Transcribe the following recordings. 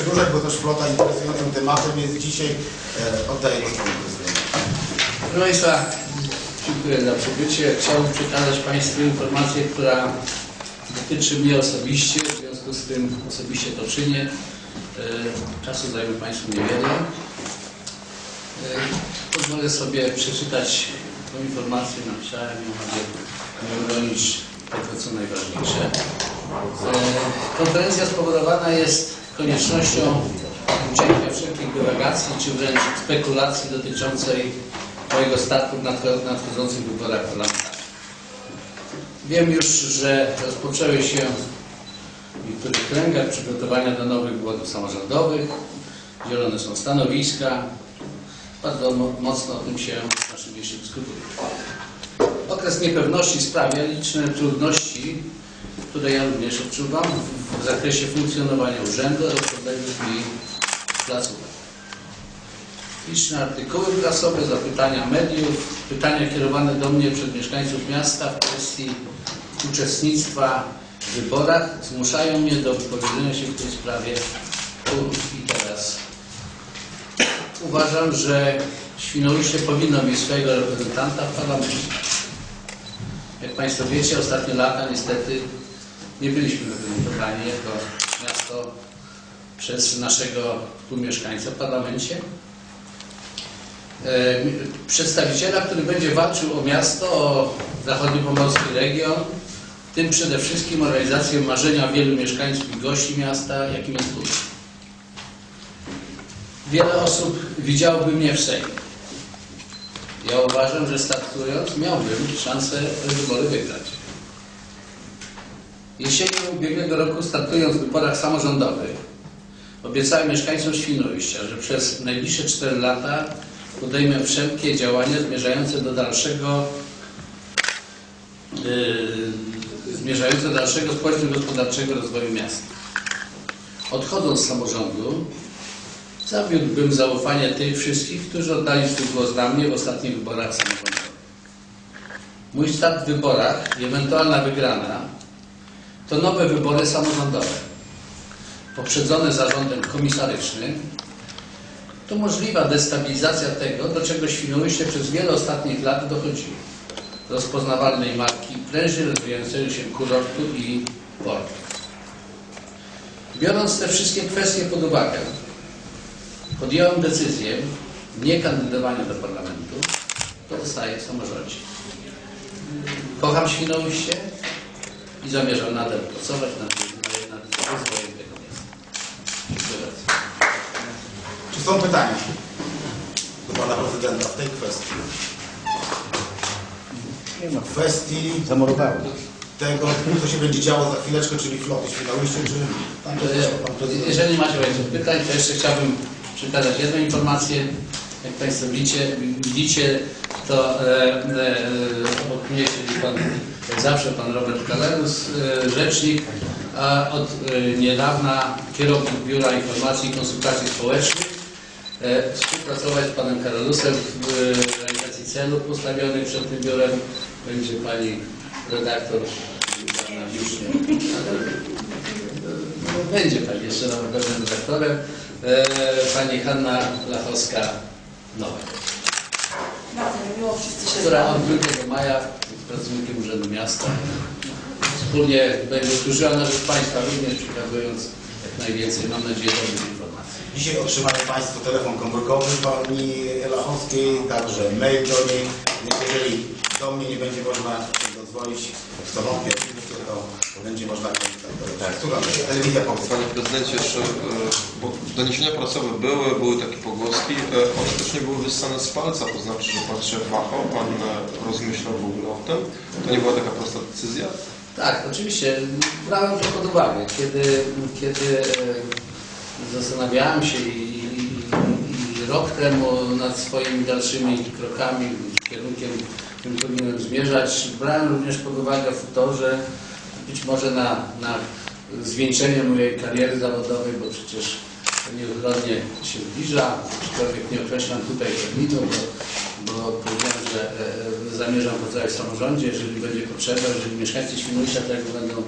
przedłużać, bo też flota interesującym tematem jest dzisiaj. E, Oddaję głos panu prezydentowi. Proszę Państwa, dziękuję za przybycie. Chciałbym przekazać Państwu informację, która dotyczy mnie osobiście, w związku z tym osobiście to czynię. E, Czasu zajmie Państwu niewiele. E, Pozwolę sobie przeczytać tą informację, napisałem ją, aby nie bronić tego, co najważniejsze. E, Konferencja spowodowana jest koniecznością ucięcia wszelkich dywagacji czy wręcz spekulacji dotyczącej mojego startu w nadcho- nadchodzących wyborach parlamentarnych. Wiem już, że rozpoczęły się w niektórych kręgach przygotowania do nowych wyborów samorządowych. Dzielone są stanowiska. Bardzo mo- mocno o tym się w naszym mieście dyskutuje. Okres niepewności sprawia liczne trudności, które ja również odczuwam w- zakresie funkcjonowania urzędu oraz podległych mi placówek. Liczne artykuły prasowe, zapytania mediów, pytania kierowane do mnie przez mieszkańców miasta w kwestii uczestnictwa w wyborach zmuszają mnie do wypowiedzenia się w tej sprawie i teraz. Uważam, że Świnoujście powinno mieć swojego reprezentanta w parlamencie. Jak Państwo wiecie, ostatnie lata niestety nie byliśmy reprezentowani jako miasto przez naszego współmieszkańca w parlamencie. E, Przedstawiciela, który będzie walczył o miasto, o zachodniopomorski region, tym przede wszystkim o realizację marzenia wielu mieszkańców i gości miasta, jakim jest Budapeszt. Wiele osób widziałoby mnie w Sejmie. Ja uważam, że startując miałbym szansę wybory wygrać. Jesienią ubiegłego roku startując w wyborach samorządowych obiecałem mieszkańcom Świnoujścia, że przez najbliższe 4 lata podejmę wszelkie działania zmierzające do dalszego yy, zmierzające do dalszego społeczno-gospodarczego rozwoju miasta. Odchodząc z samorządu, zawiódłbym zaufanie tych wszystkich, którzy oddali swój głos na mnie w ostatnich wyborach samorządowych. Mój start w wyborach i ewentualna wygrana to nowe wybory samorządowe, poprzedzone zarządem komisarycznym, to możliwa destabilizacja tego, do czego Świnoujście przez wiele ostatnich lat dochodziło. Rozpoznawalnej marki prężnie rozwijającego się kurortu i portu. Biorąc te wszystkie kwestie pod uwagę, podjąłem decyzję nie kandydowania do parlamentu, pozostaję w samorządzie. Kocham Świnoujście i zamierzam nadal pracować nad, nad rozwojem tego miasta. Dziękuję bardzo. Czy są pytania do pana prezydenta w tej kwestii? Nie ma. W kwestii Zamurowało. tego, co się będzie działo za chwileczkę, czyli floty Świnoujście, czy tam to też pan prezydent? Jeżeli macie Państwo pytań, to jeszcze chciałbym przekazać jedną informację. Jak Państwo widzicie, widzicie to e, e, obok mnie siedzi Pan, jak zawsze, Pan Robert Kalerus, e, rzecznik, a od e, niedawna kierownik Biura Informacji i Konsultacji Społecznych. E, współpracować z Panem Karolusem w realizacji celów postawionych przed tym biurem będzie Pani redaktor Anna Wiusznia. No, będzie Pani jeszcze na pewno redaktorem. E, Pani Hanna Lachowska-Nowak, Bardzo mi miło, wszyscy się która od 2 maja pracownikiem Urzędu Miasta. Wspólnie będzie służyła na rzecz Państwa, również przekazując jak najwięcej, mam nadzieję, dobrych informacji. Dzisiaj otrzymają Państwo telefon komórkowy pani Lachowskiej, także mail do niej. Jeżeli do mnie nie będzie można dodzwonić, w co wątpię, to będzie można. Tak. Która? Telewizja Polska. Panie prezydencie, jeszcze e, bo doniesienia prasowe były, były takie pogłoski. One też nie były wyssane z palca, to znaczy, że pan szef machał, pan e, rozmyślał w ogóle o tym. To nie była taka prosta decyzja. Tak, oczywiście. Brałem to pod uwagę, kiedy, kiedy e, zastanawiałem się i, i, i rok temu nad swoimi dalszymi krokami, kierunkiem, którym powinienem zmierzać. Brałem również pod uwagę to, że być może na, na zwieńczenie mojej kariery zawodowej, bo przecież nieuchronnie się zbliża, aczkolwiek nie określam tutaj terminu, bo, bo powiedziałem, że e, zamierzam pracować w samorządzie, jeżeli będzie potrzeba, jeżeli mieszkańcy Świnoujścia tego będą,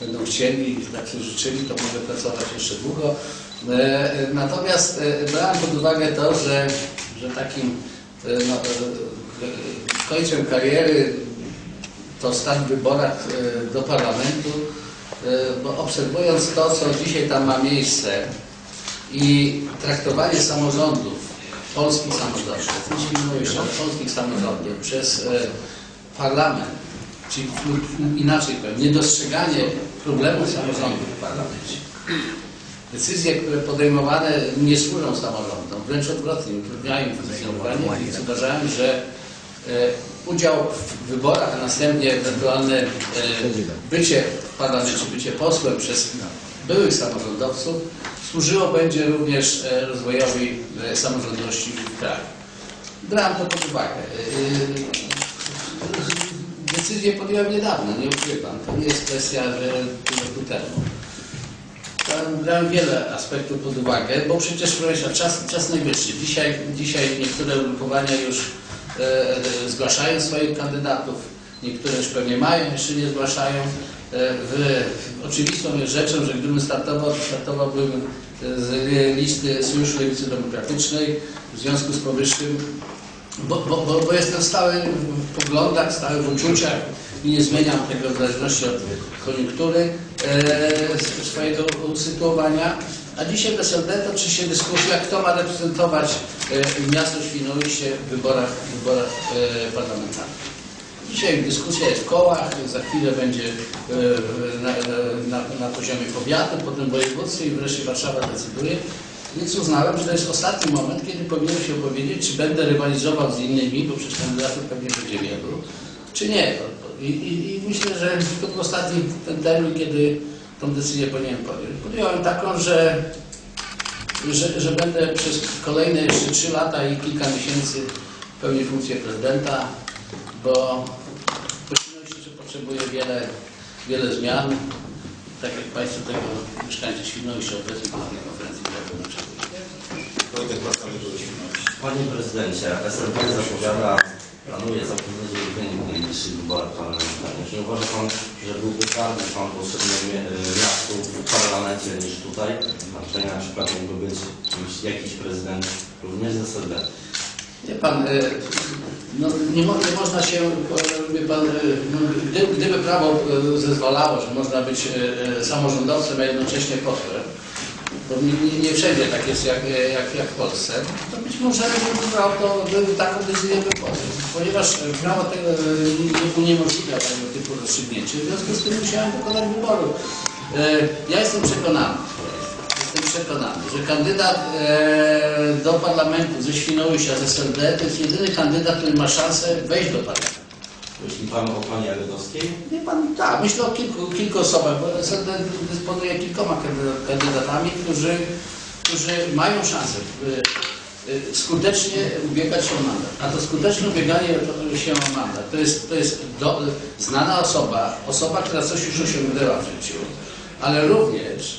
będą chcieli i tak sobie życzyli, to mogę pracować jeszcze długo. E, e, Natomiast e, brałem pod uwagę to, że, że takim e, no, e, e, końcem kariery to stać w wyborach e, do parlamentu, e, bo obserwując to, co dzisiaj tam ma miejsce i traktowanie samorządów, polskich samorządów, Świnoujścia, ale polskich samorządów przez e, parlament, czyli inaczej powiem, niedostrzeganie problemu samorządów w parlamencie. Decyzje, które podejmowane nie służą samorządom, wręcz odwrotnie, utrudniają funkcjonowanie, więc uważałem, że udział w wyborach, a następnie ewentualne e, bycie w parlamencie, bycie posłem przez byłych samorządowców służyło będzie również e, rozwojowi e, samorządności w kraju. Brałem to pod uwagę. E, Decyzję podjąłem niedawno, nie ukrywam. To nie jest kwestia roku temu. Brałem wiele aspektów pod uwagę, bo przecież proszę czas, czas najwyższy. Dzisiaj, dzisiaj niektóre ugrupowania już e, e, zgłaszają swoich kandydatów, niektóre już pewnie mają, jeszcze nie zgłaszają. E, w, oczywistą jest rzeczą, że gdybym startował, to startowałbym e, z listy Sojuszu Lewicy Demokratycznej w związku z powyższym, bo, bo, bo, bo jestem stały w poglądach, stały w uczuciach i nie zmieniam tego w zależności od koniunktury e, swojego usytuowania. A dzisiaj w SLD toczy się dyskusja, kto ma reprezentować e, miasto Świnoujście w wyborach, wyborach e, parlamentarnych. Dzisiaj dyskusja jest w kołach, za chwilę będzie e, na, na, na poziomie powiatu, potem województwie i wreszcie Warszawa decyduje. Więc uznałem, że to jest ostatni moment, kiedy powinienem się opowiedzieć, czy będę rywalizował z innymi, bo przecież kandydatów pewnie będzie wielu, czy nie. I, i, i myślę, że to był ostatni ten termin, kiedy tą decyzję powinienem podjąć. Podjąłem taką, że, że, że będę przez kolejne jeszcze 3 lata i kilka miesięcy pełnił funkcję prezydenta, bo Świnoujście że potrzebuje wiele, wiele zmian. Tak jak Państwo tego mieszkańcy Świnoujścia obecni na konferencji prasowej oczekują. Wojtek Pascal, były Świnoujście. Panie prezydencie, SLP zapowiada, planuje niezły wynik najbliższych wyborach parlamentarnych. Nie uważa pan, że byłby bardziej pan potrzebny mie- miastu w parlamencie niż tutaj? A tutaj na przykład mógłby być jakiś, prezydent również z SLD. Nie pan, e, no, nie, mo, nie można się, e, pan, e, no, gdy, gdyby prawo e, zezwalało, że można być e, e, samorządowcem, a jednocześnie posłem, to nie, nie, wszędzie tak jest jak, jak, jak w Polsce, to być może bym brał to, bym taką decyzję podjął. Ponieważ prawo tego nie uniemożliwia tego typu rozstrzygnięcie, w związku z tym musiałem dokonać wyboru. E, Ja jestem przekonany, Jestem przekonany, że kandydat e, do parlamentu ze Świnoujścia, z SLD, to jest jedyny kandydat, który ma szansę wejść do parlamentu. Myśli pan o pani Agedowskiej? Wie pan, tak, myślę o kilku, kilku osobach, bo SLD dysponuje kilkoma kandyda- kandydatami, którzy, którzy mają szansę e, e, skutecznie ubiegać się o mandat. A to skuteczne ubieganie się o mandat to jest, to jest do, znana osoba, osoba, która coś już osiągnęła w życiu, ale również,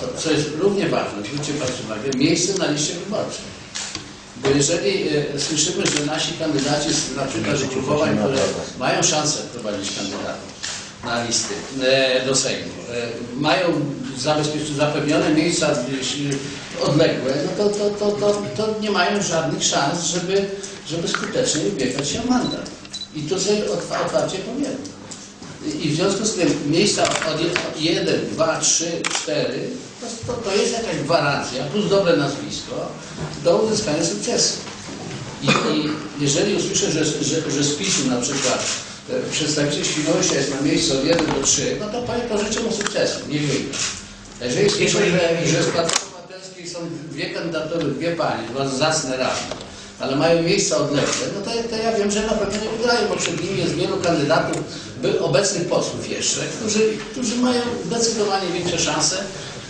co, co jest równie ważne, zwróćcie Państwo uwagę, miejsce na liście wyborczej. Jeżeli e, słyszymy, że nasi kandydaci na przykład z ugrupowań, które mają szansę prowadzić kandydatów na listy e, do Sejmu, e, mają zabezpieczone, zapewnione miejsca odległe, no to, to, to, to, to nie mają żadnych szans, żeby, żeby skutecznie ubiegać się o mandat. I to sobie otwa- otwarcie powiem. I w związku z tym miejsca od 1, 2, 3, 4 to, to, jest jakaś gwarancja, plus dobre nazwisko do uzyskania sukcesu. I, i jeżeli usłyszę, że, że, że z PiSu na przykład e, przedstawiciel Świnoujścia jest na miejscu od 1 do 3, no to powiem to życzę mu sukcesu, nie wyjdzie. A jeżeli słyszę, że, że z Platformy Obywatelskiej są dwie kandydatury, dwie panie, bardzo zacne radne, ale mają miejsca odległe, no to, to ja wiem, że na pewno nie wygrają, bo przed nimi jest wielu kandydatów, obecnych posłów jeszcze, którzy, którzy mają zdecydowanie większe szanse,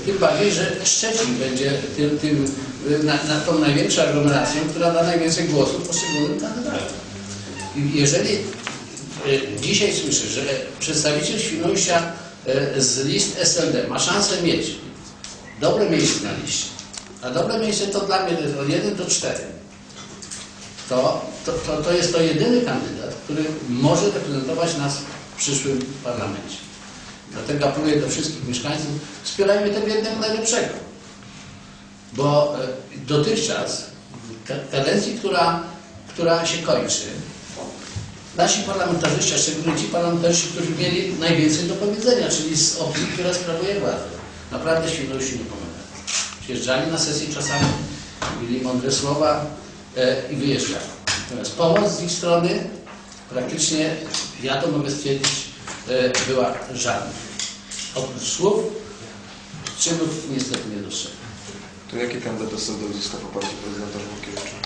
tym bardziej, że Szczecin będzie tym, tym na, na tą największą aglomeracją, która da najwięcej głosów poszczególnym kandydatom. Jeżeli e, dzisiaj słyszę, że przedstawiciel Świnoujścia e, z list SLD ma szansę mieć dobre miejsce na liście, a dobre miejsce to dla mnie od 1 do 4, to, to, to, to jest to jedyny kandydat, który może reprezentować nas w przyszłym parlamencie. Dlatego apeluję do wszystkich mieszkańców, wspierajmy tego jednego najlepszego. Bo e, dotychczas, kadencji, która, która się kończy, nasi parlamentarzyści, a szczególnie ci parlamentarzyści, którzy mieli najwięcej do powiedzenia, czyli z opcji, która sprawuje władzę, naprawdę Świnoujściu nie pomaga. Przyjeżdżali na sesję czasami, mieli mądre słowa e, i wyjeżdżali. Natomiast pomoc z ich strony praktycznie, ja to mogę stwierdzić, e, była żadna. Oprócz słów, czynów niestety nie dostrzegam. To jaki kandydat SLD uzyska poparcie prezydenta Żółkiewicza?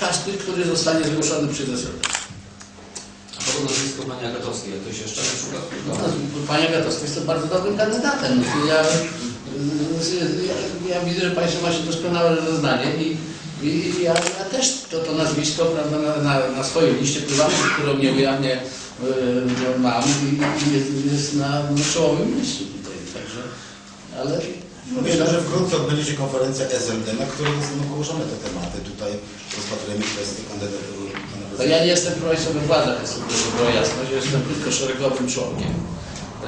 Każdy, który zostanie zgłoszony przez SLD. A po nazwisko Pani Agatowskiej, jak ktoś jeszcze na przykład? No, Panie Gatowski jest to bardzo dobrym kandydatem. No, ja, ja, ja widzę, że Państwo macie doskonałe rozeznanie i, i ja, ja też to, to nazwisko prawda, na, na, na swojej liście prywatnej, którą nie ujawnię, yy, mam i, jest, jest na, czołowym miejscu tutaj. Także, ale Myślę, że wkrótce odbędzie się konferencja SLD, na której zostaną poruszone te tematy. Tutaj rozpatrujemy kwestię prezydenta. ja nie jestem profesor we władzach, jestem, żeby była jasność, jestem tylko szeregowym członkiem.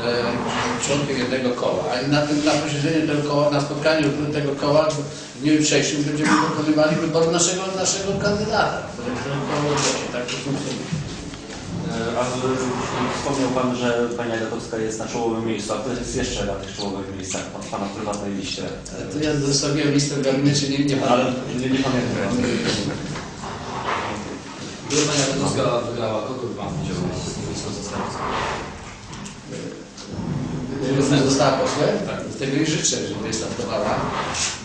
E, członkiem jednego koła. A na, tym, na posiedzeniu tego koła, na spotkaniu tego koła w dniu jutrzejszym będziemy dokonywali wyboru naszego, naszego kandydata, który koło. Tak to funkcjonuje. E, A w- wspomniał Pan, że Pani Agatowska jest na czołowym miejscu, a kto jest jeszcze na tych czołowych miejscach Pan, Pana w prywatnej liście? Ale to ja zostawiłem listę w gabinecie, nie, nie Ale pamiętam. nie, nie pamiętam. Gdyby Pani Agatowska wygrała, kogo by Pan widział stanowisku Gdyby została posłem, tak. tego jej życzę, żeby startowała.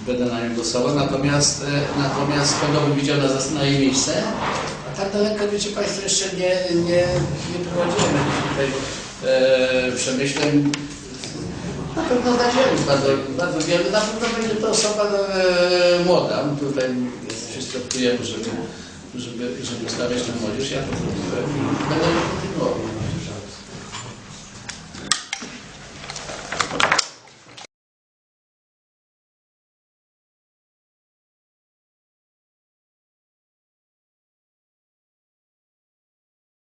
Będę na nią głosował. Natomiast, e, natomiast kogo bym widział na, na jej miejsce? A tak daleko, wiecie Państwo, jeszcze nie, nie, nie prowadziłem tutaj e, przemyśleń. Na pewno znajdziemy bardzo, bardzo wiele. Na pewno będzie to osoba e, młoda. Tutaj wszyscy optujemy, żeby, żeby, żeby stawiać na młodzież. Ja to i będę kontynuował.